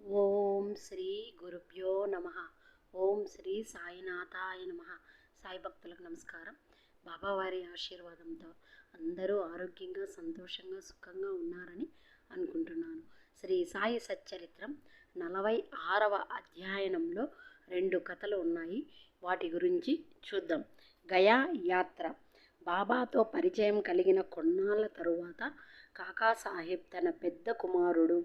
ఓం శ్రీ గురుభ్యో నమ. ఓం శ్రీ సాయినాథాయ నమ. సాయి భక్తులకు నమస్కారం. బాబావారి ఆశీర్వాదంతో అందరూ ఆరోగ్యంగా సంతోషంగా సుఖంగా ఉన్నారని అనుకుంటున్నాను. శ్రీ సాయి సచ్చరిత్రం నలభై ఆరవ అధ్యయనంలో రెండు కథలు ఉన్నాయి. వాటి గురించి చూద్దాం. గయా యాత్ర. బాబాతో పరిచయం కలిగిన కొన్నాళ్ళ తరువాత కాకాసాహెబ్ తన పెద్ద కుమారుడు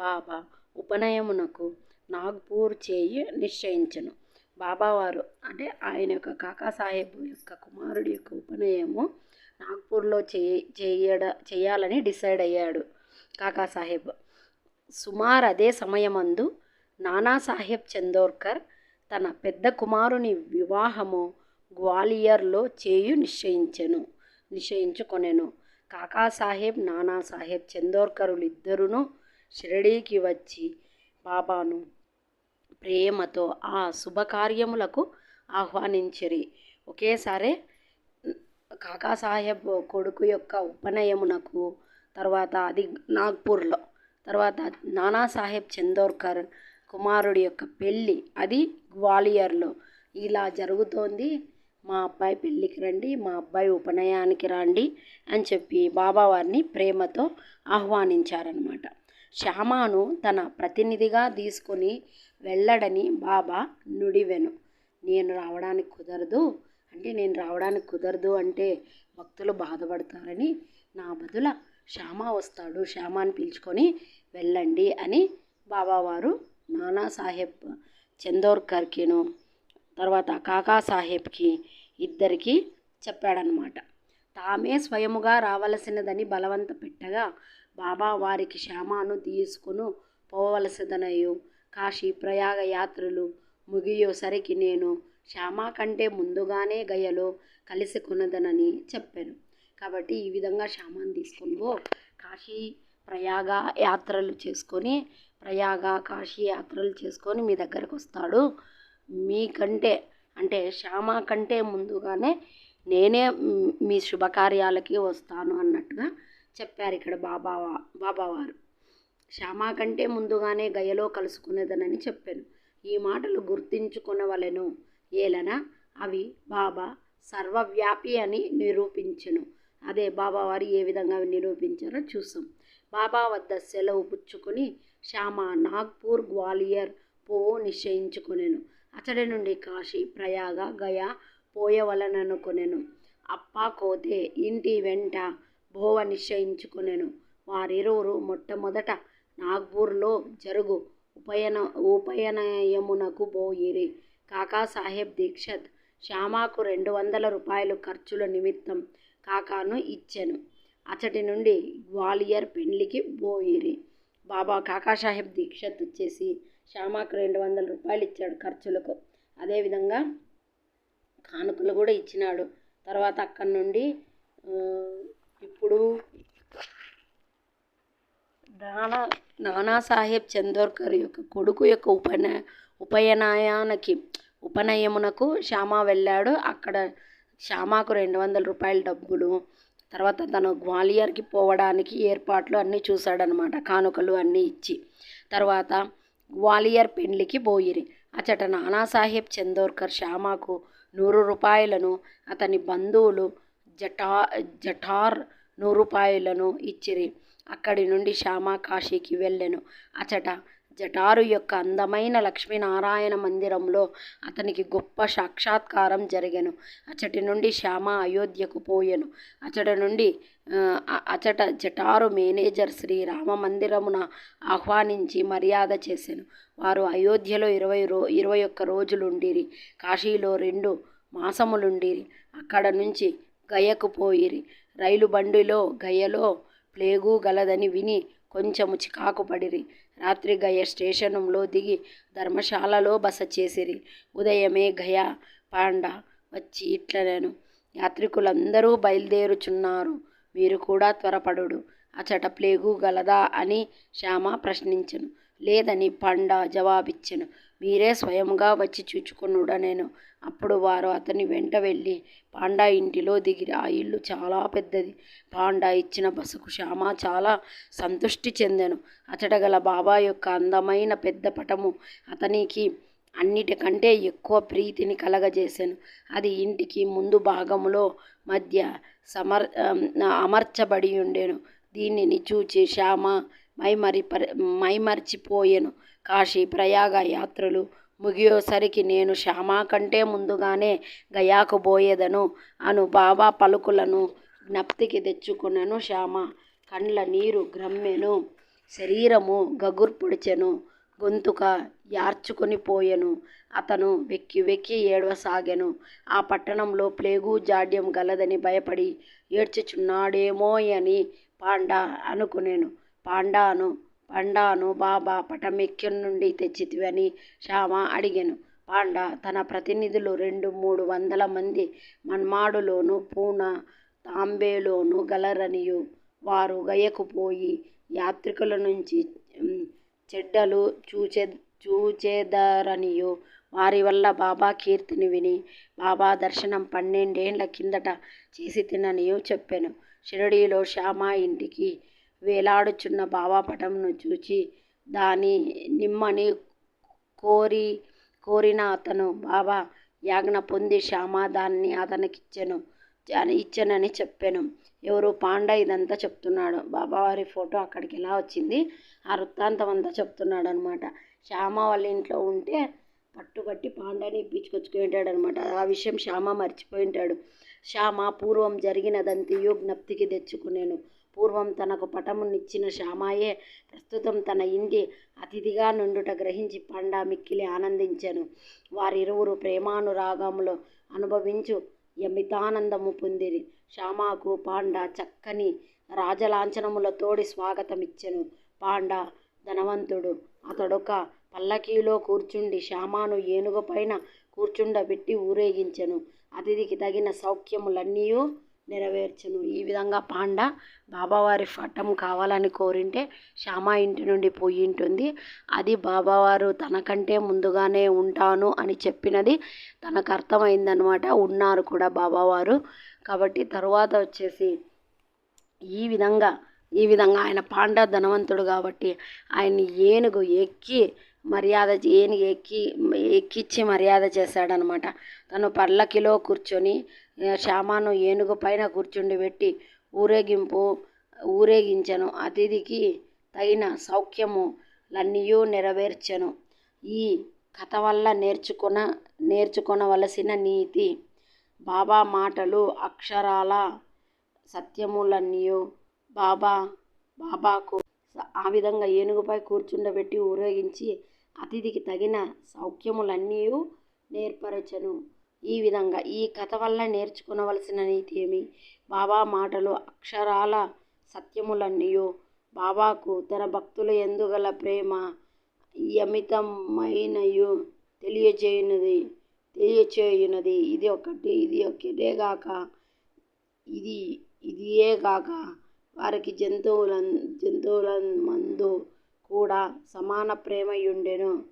బాబా ఉపనయమునకు నాగ్పూర్ చేయి నిశ్చయించను. బాబావారు అంటే ఆయన యొక్క కాకాసాహెబ్ యొక్క కుమారుడి యొక్క ఉపనయము నాగ్పూర్లో చేయడ చేయాలని డిసైడ్ అయ్యాడు కాకాసాహెబ్ సుమారు అదే సమయమందు నానాసాహెబ్ చందోర్కర్ తన పెద్ద కుమారుని వివాహము గ్వాలియర్లో చేయు నిశ్చయించెను నిశ్చయించుకొనెను. కాకాసాహెబ్ నానాసాహెబ్ చందోర్కరులిద్దరును షిరడీకి వచ్చి బాబాను ప్రేమతో ఆ శుభకార్యములకు ఆహ్వానించిరి. ఒకేసారి కాకాసాహెబ్ కొడుకు యొక్క ఉపనయమునకు తర్వాత అది నాగ్పూర్లో తర్వాత నానాసాహెబ్ చందోర్కర్ కుమారుడి యొక్క పెళ్ళి అది గ్వాలియర్లో. ఇలా జరుగుతోంది. మా అబ్బాయి పెళ్ళికి రండి మా అబ్బాయి ఉపనయానికి రండి అని చెప్పి బాబావారిని ప్రేమతో ఆహ్వానించారనమాట శ్యామాను తన ప్రతినిధిగా తీసుకొని వెళ్ళడని బాబా నుడివెను. నేను రావడానికి కుదరదు అంటే నేను రావడానికి కుదరదు అంటే భక్తులు బాధపడతారని నా బదుల శ్యామ వస్తాడు శ్యామాని పిలుచుకొని వెళ్ళండి అని బాబావారు నానాసాహెబ్ చందోర్కర్కిను తర్వాత కాకాసాహెబ్కి ఇద్దరికి చెప్పాడనమాట తామే స్వయముగా రావలసినదని బలవంత పెట్టగా బాబా వారికి శ్యామాను తీసుకుని పోవలసిదనయు కాశీ ప్రయాగ యాత్రలు ముగియోసరికి నేను శ్యామ కంటే ముందుగానే గయలో కలిసి కొనదనని చెప్పాను. కాబట్టి ఈ విధంగా శ్యామాన్ని తీసుకొని కాశీ ప్రయాగ యాత్రలు చేసుకొని ప్రయాగ కాశీ యాత్రలు చేసుకొని మీ దగ్గరకు వస్తాడు. మీకంటే అంటే శ్యామ కంటే ముందుగానే నేనే మీ శుభకార్యాలకి వస్తాను అన్నట్టుగా చెప్పారు ఇక్కడ బాబావా బాబావారు. శ్యామ కంటే ముందుగానే గయలో కలుసుకునేదనని చెప్పాను. ఈ మాటలు గుర్తించుకునవలెను. ఏలన? అవి బాబా సర్వవ్యాపి అని నిరూపించను. అదే బాబావారు ఏ విధంగా నిరూపించారో చూసాం బాబా వద్ద సెలవు పుచ్చుకొని శ్యామ నాగ్పూర్ గ్వాలియర్ పోవు నిశ్చయించుకునేను. అతడి నుండి కాశీ ప్రయాగ గయా పోయవలననుకునేను. అప్ప కోతే ఇంటి వెంట భోవ నిశ్చయించుకునేను. వారిరువురు మొట్టమొదట నాగ్పూర్లో జరుగు ఉపయన ఉపయనయమునకు బోయిరి కాకాసాహెబ్ దీక్షత్ శ్యామాకు రెండు వందల రూపాయలు ఖర్చుల నిమిత్తం కాకాను ఇచ్చెను. అతడి నుండి గ్వాలియర్ పెండ్లికి బోయిరి బాబా కాకాసాహెబ్ దీక్షత్ వచ్చేసి శ్యామాకు రెండు వందల రూపాయలు ఇచ్చాడు ఖర్చులకు. అదేవిధంగా కానుకలు కూడా ఇచ్చినాడు. తర్వాత అక్కడి నుండి ఇప్పుడు నానా నానాసాహెబ్ చందోర్కర్ యొక్క కొడుకు యొక్క ఉపన ఉపనయనానికి ఉపనయమునకు శ్యామ వెళ్ళాడు. అక్కడ శ్యామాకు రెండు వందల రూపాయల డబ్బులు. తర్వాత తను గ్వాలియర్కి పోవడానికి ఏర్పాట్లు అన్నీ చూశాడనమాట కానుకలు అన్నీ ఇచ్చి. తర్వాత గ్వాలియర్ పెండ్లికి పోయిరి అచట నానాసాహెబ్ చందోర్కర్ శ్యామాకు నూరు రూపాయలను అతని బంధువులు జటా జఠార్ నూరు రూపాయలను ఇచ్చిరి. అక్కడి నుండి శ్యామ కాశీకి వెళ్ళెను. అచట జటారు యొక్క అందమైన లక్ష్మీనారాయణ మందిరంలో అతనికి గొప్ప సాక్షాత్కారం జరిగెను. అచటి నుండి శ్యామ అయోధ్యకు పోయెను. అచట నుండి అచట జటారు మేనేజర్ శ్రీ రామ మందిరమున ఆహ్వానించి మర్యాద చేసెను. వారు అయోధ్యలో ఇరవై రో ఇరవై ఒక్క రోజులుండిరి. కాశీలో రెండు మాసములుండిరి. అక్కడ నుంచి గయకు పోయిరి. రైలు బండిలో గయలో ప్లేగు గలదని విని కొంచెము చికాకు పడిరి. రాత్రి గయ స్టేషనంలో దిగి ధర్మశాలలో బస చేసిరి. ఉదయమే గయ పాండ వచ్చి ఇట్లనేను. యాత్రికులందరూ బయలుదేరుచున్నారు. మీరు కూడా త్వరపడుడు. అచట ప్లేగు గలదా? అని శ్యామ ప్రశ్నించెను. లేదని పండ జవాబిచ్చెను. మీరే స్వయంగా వచ్చి చూచుకొనుడ నేను. అప్పుడు వారు అతని వెంట వెళ్ళి పాండా ఇంటిలో దిగిరి ఆ ఇల్లు చాలా పెద్దది. పాండా ఇచ్చిన బసకు శ్యామ చాలా సంతృష్టి చెందెను. అతడగల బాబా యొక్క అందమైన పెద్ద పటము అతనికి అన్నిటికంటే ఎక్కువ ప్రీతిని కలగజేశాను అది ఇంటికి ముందు భాగములో మధ్య సమర్ అమర్చబడి ఉండేను. దీనిని చూచి శ్యామ మైమరి మైమరిచిపోయాను. కాశీ ప్రయాగ యాత్రలు ముగియోసరికి నేను శ్యామ కంటే ముందుగానే గయాకు పోయేదను అను బాబా పలుకులను జ్ఞప్తికి తెచ్చుకునను శ్యామ. కండ్ల నీరు గ్రమ్మెను శరీరము గగుర్పొడిచెను గొంతుక యార్చుకొని పోయెను అతను వెక్కి వెక్కి ఏడవసాగెను. ఆ పట్టణంలో ప్లేగు జాడ్యం గలదని భయపడి ఏడ్చుచున్నాడేమోయని పాండా అనుకునేను. పాండాను పండాను బాబా పటమిక్యం నుండి తెచ్చితివని శ్యామ అడిగెను. పాండా తన ప్రతినిధులు రెండు మూడు వందల మంది మన్మాడులోను పూనా తాంబేలోను గలరనియు. వారు గయకు పోయి యాత్రికుల నుంచి చెడ్డలు చూచే చూచేదారనియు. వారి వల్ల బాబా కీర్తిని విని బాబా దర్శనం పన్నెండేండ్ల కిందట చేసి తిననియు చెప్పాను. షిరిడీలో శ్యామ ఇంటికి వేలాడుచున్న బాబా పటంను చూచి దాని నిమ్మని కోరి కోరిన అతను బాబా యాజ్ఞ పొంది శ్యామ దాన్ని అతనికిచ్చెను ఇచ్చానని చెప్పాను. ఎవరు పాండ ఇదంతా చెప్తున్నాడు బాబావారి ఫోటో అక్కడికి ఎలా వచ్చింది? ఆ వృత్తాంతం అంతా చెప్తున్నాడు అనమాట శ్యామ వాళ్ళ ఇంట్లో ఉంటే పట్టుబట్టి పాండాని ఇప్పించుకొచ్చుకుంటాడు అనమాట ఆ విషయం శ్యామ మర్చిపోయి ఉంటాడు శ్యామ పూర్వం జరిగినదంతయో జ్ఞప్తికి తెచ్చుకునేను. పూర్వం తనకు పటమునిచ్చిన శ్యామాయే ప్రస్తుతం తన ఇంటి అతిథిగా నుండుట గ్రహించి పండా మిక్కిలి ఆనందించెను. వారిరువురు ప్రేమానురాగములు అనుభవించు యమితానందము పొందిరి. శ్యామాకు పాండా చక్కని రాజలాంఛనములతోడి స్వాగతమిచ్చెను. పాండా ధనవంతుడు. అతడొక పల్లకీలో కూర్చుండి శ్యామాను ఏనుగుపైన కూర్చుండబెట్టి ఊరేగించెను. అతిథికి తగిన సౌఖ్యములన్నీయూ నెరవేర్చును. ఈ విధంగా పాండ బాబావారి పటం కావాలని కోరింటే శ్యామ ఇంటి నుండి పోయి ఉంటుంది అది బాబావారు తనకంటే ముందుగానే ఉంటాను అని చెప్పినది తనకు అర్థమైందనమాట ఉన్నారు కూడా బాబావారు. కాబట్టి తరువాత వచ్చేసి ఈ విధంగా ఈ విధంగా ఆయన పాండ ధనవంతుడు కాబట్టి ఆయన్ని ఏనుగు ఎక్కి మర్యాద ఏనుగు ఎక్కి ఎక్కిచ్చి మర్యాద చేశాడనమాట తను పల్లకిలో కూర్చొని శ్యామాను ఏనుగు పైన కూర్చుండబెట్టి ఊరేగింపు ఊరేగించను. అతిథికి తగిన సౌఖ్యములన్నీయూ నెరవేర్చను. ఈ కథ వల్ల నేర్చుకున్న నేర్చుకొనవలసిన నీతి బాబా మాటలు అక్షరాల సత్యములన్నీయు బాబా బాబాకు ఆ విధంగా ఏనుగుపై కూర్చుండబెట్టి ఊరేగించి అతిథికి తగిన సౌఖ్యములన్నీయు నేర్పరచను. ఈ విధంగా ఈ కథ వల్ల నేర్చుకునవలసిన నీతి ఏమి? బాబా మాటలు అక్షరాల సత్యములన్నయో? బాబాకు తన భక్తుల ఎందుగల ప్రేమ యమితమైనయు తెలియజేయునది తెలియచేయునది. ఇది ఒకటి ఇది ఒకటేగాక ఇది ఇదియే గాక వారికి జంతువుల జంతువుల మందు కూడా సమాన ప్రేమయుండెను.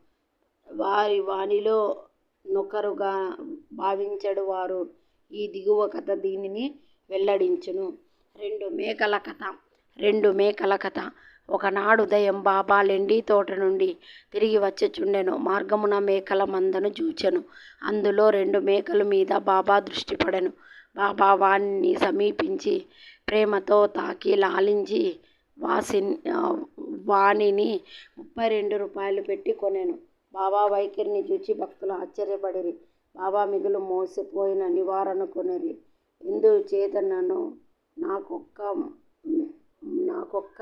వారి వానిలో నొకరుగా భావించెడు వారు. ఈ దిగువ కథ దీనిని వెల్లడించును. రెండు మేకల కథ రెండు మేకల కథ. ఒకనాడు ఉదయం బాబా లెండి తోట నుండి తిరిగి వచ్చుచుండెను మార్గమున మేకల మందను చూచెను. అందులో రెండు మేకల మీద బాబా దృష్టి పడెను. బాబా వాణ్ణి సమీపించి ప్రేమతో తాకి లాలించి వాసి వానిని ముప్పై రెండు రూపాయలు పెట్టి కొనెను. బాబా వైఖరిని చూచి భక్తులు ఆశ్చర్యపడిరి. బాబా మిగులు మోసపోయిన నివారణ కొనిరి. ఎందు చేతనను నాకొక్క నాకొక్క